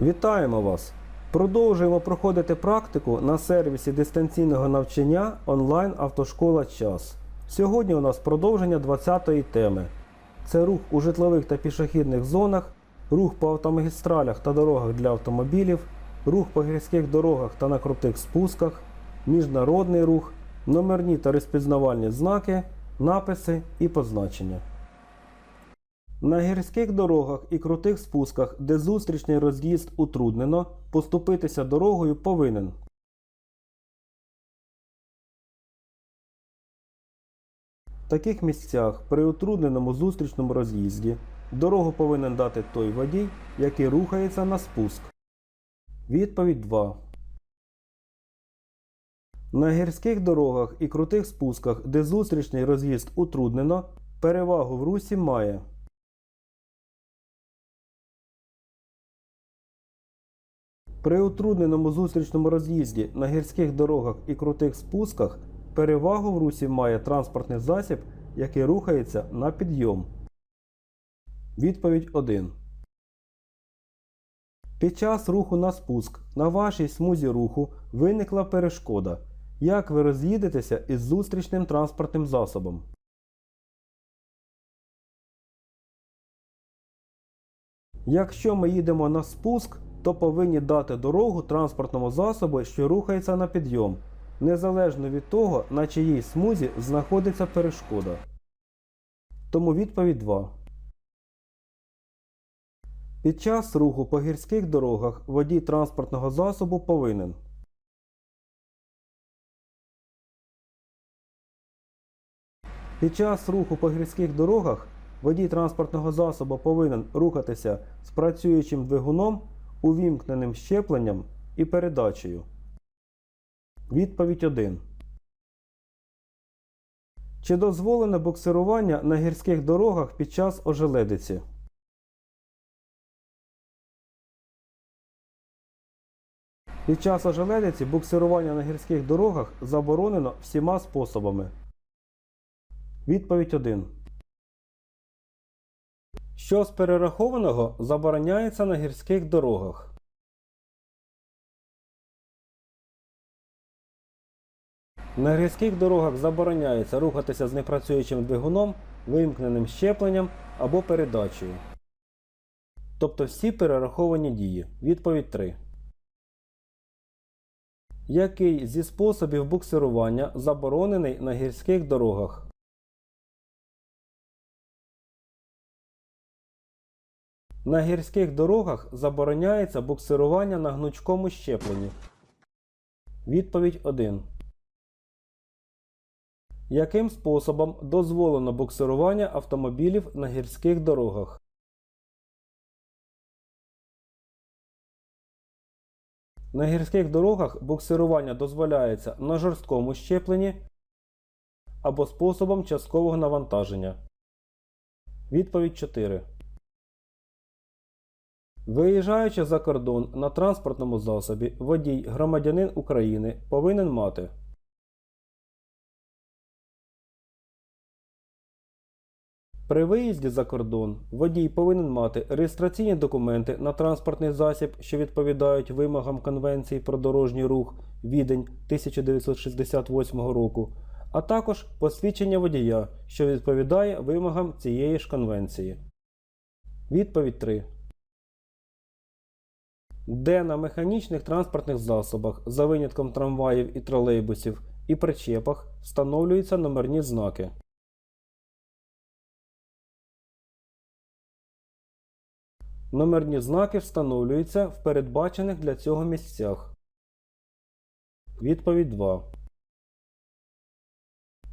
Вітаємо вас! Продовжуємо проходити практику на сервісі дистанційного навчання онлайн автошкола час. Сьогодні у нас продовження 20-ї теми. Це рух у житлових та пішохідних зонах, рух по автомагістралях та дорогах для автомобілів, рух по гірських дорогах та на крутих спусках, міжнародний рух, номерні та розпізнавальні знаки, написи і позначення. На гірських дорогах і крутих спусках, де зустрічний роз'їзд утруднено, поступитися дорогою повинен. В таких місцях при утрудненому зустрічному роз'їзді дорогу повинен дати той водій, який рухається на спуск. Відповідь 2. На гірських дорогах і крутих спусках, де зустрічний роз'їзд утруднено, перевагу в русі має. При утрудненому зустрічному роз'їзді на гірських дорогах і крутих спусках перевагу в русі має транспортний засіб, який рухається на підйом. Відповідь 1. Під час руху на спуск на вашій смузі руху виникла перешкода. Як ви роз'їдетеся із зустрічним транспортним засобом? Якщо ми їдемо на спуск, то повинні дати дорогу транспортному засобу, що рухається на підйом, незалежно від того, на чиїй смузі знаходиться перешкода. Тому відповідь 2. Під час руху по гірських дорогах водій транспортного засобу повинен Під час руху по гірських дорогах водій транспортного засобу повинен рухатися з працюючим двигуном, увімкненим щепленням і передачею. Відповідь 1. Чи дозволене буксирування на гірських дорогах під час ожеледиці? Під час ожеледиці буксирування на гірських дорогах заборонено всіма способами. Відповідь 1. Що з перерахованого забороняється на гірських дорогах? На гірських дорогах забороняється рухатися з непрацюючим двигуном, вимкненим щепленням або передачею. Тобто всі перераховані дії. Відповідь 3. Який зі способів буксирування заборонений на гірських дорогах? На гірських дорогах забороняється буксирування на гнучкому щепленні. Відповідь 1. Яким способом дозволено буксирування автомобілів на гірських дорогах? На гірських дорогах буксирування дозволяється на жорсткому щепленні або способом часткового навантаження. Відповідь 4. Виїжджаючи за кордон на транспортному засобі, водій громадянин України повинен мати При виїзді за кордон водій повинен мати реєстраційні документи на транспортний засіб, що відповідають вимогам Конвенції про дорожній рух Відень 1968 року, а також посвідчення водія, що відповідає вимогам цієї ж конвенції. Відповідь 3 де на механічних транспортних засобах за винятком трамваїв і тролейбусів і причепах встановлюються номерні знаки. Номерні знаки встановлюються в передбачених для цього місцях. Відповідь 2.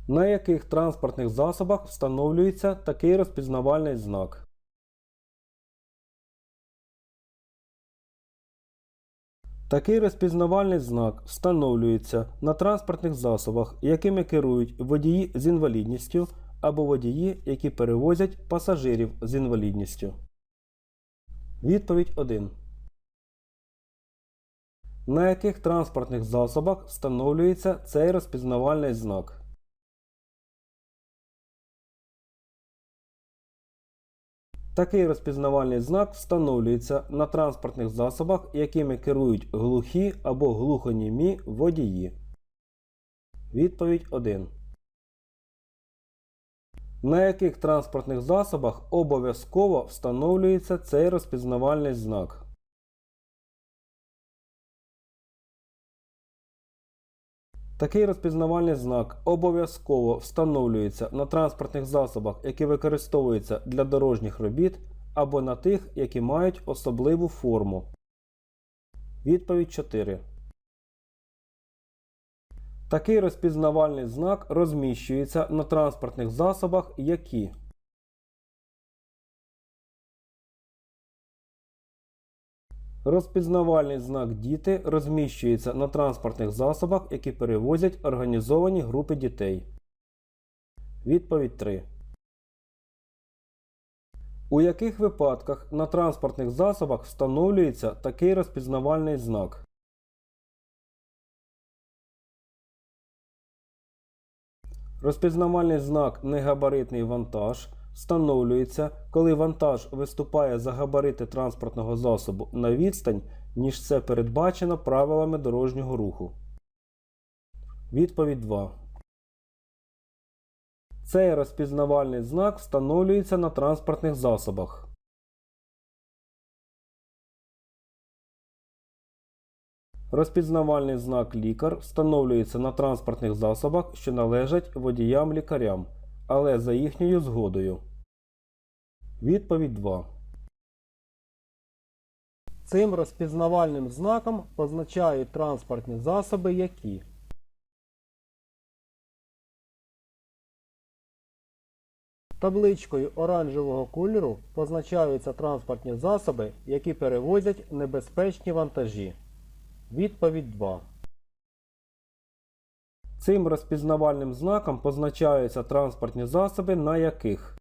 На яких транспортних засобах встановлюється такий розпізнавальний знак? Такий розпізнавальний знак встановлюється на транспортних засобах, якими керують водії з інвалідністю або водії, які перевозять пасажирів з інвалідністю. Відповідь 1. На яких транспортних засобах встановлюється цей розпізнавальний знак? Такий розпізнавальний знак встановлюється на транспортних засобах, якими керують глухі або глухонімі водії. Відповідь 1. На яких транспортних засобах обов'язково встановлюється цей розпізнавальний знак? Такий розпізнавальний знак обов'язково встановлюється на транспортних засобах, які використовуються для дорожніх робіт, або на тих, які мають особливу форму. Відповідь 4. Такий розпізнавальний знак розміщується на транспортних засобах, які Розпізнавальний знак діти розміщується на транспортних засобах, які перевозять організовані групи дітей. Відповідь 3. У яких випадках на транспортних засобах встановлюється такий розпізнавальний знак? Розпізнавальний знак негабаритний вантаж встановлюється, коли вантаж виступає за габарити транспортного засобу на відстань, ніж це передбачено правилами дорожнього руху. Відповідь 2. Цей розпізнавальний знак встановлюється на транспортних засобах. Розпізнавальний знак лікар встановлюється на транспортних засобах, що належать водіям-лікарям, але за їхньою згодою. Відповідь 2. Цим розпізнавальним знаком позначають транспортні засоби, які Табличкою оранжевого кольору позначаються транспортні засоби, які перевозять небезпечні вантажі. Відповідь 2. Цим розпізнавальним знаком позначаються транспортні засоби, на яких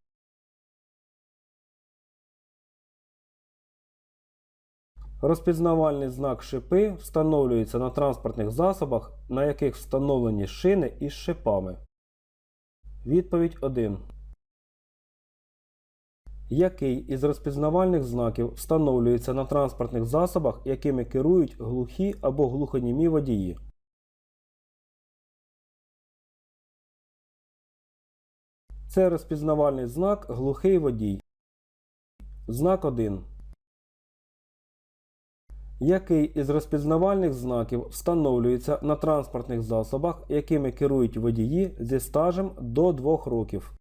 Розпізнавальний знак шипи встановлюється на транспортних засобах, на яких встановлені шини із шипами. Відповідь 1. Який із розпізнавальних знаків встановлюється на транспортних засобах, якими керують глухі або глухонімі водії? Це розпізнавальний знак глухий водій. Знак 1. Який із розпізнавальних знаків встановлюється на транспортних засобах, якими керують водії зі стажем до 2 років?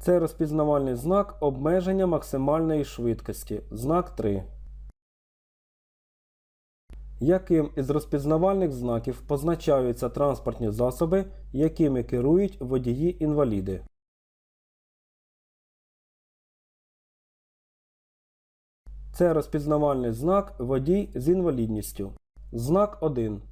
Це розпізнавальний знак обмеження максимальної швидкості. Знак 3. Яким із розпізнавальних знаків позначаються транспортні засоби, якими керують водії-інваліди? Це розпізнавальний знак водій з інвалідністю. Знак 1.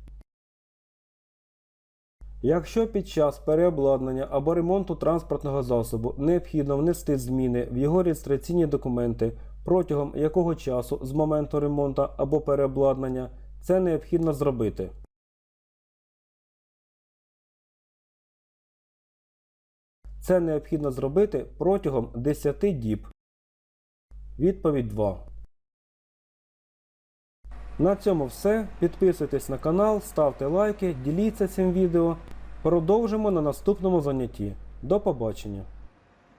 Якщо під час переобладнання або ремонту транспортного засобу необхідно внести зміни в його реєстраційні документи протягом якого часу з моменту ремонту або переобладнання, це необхідно зробити. Це необхідно зробити протягом 10 діб. Відповідь 2. На цьому все. Підписуйтесь на канал, ставте лайки, діліться цим відео. Продовжимо на наступному занятті. До побачення!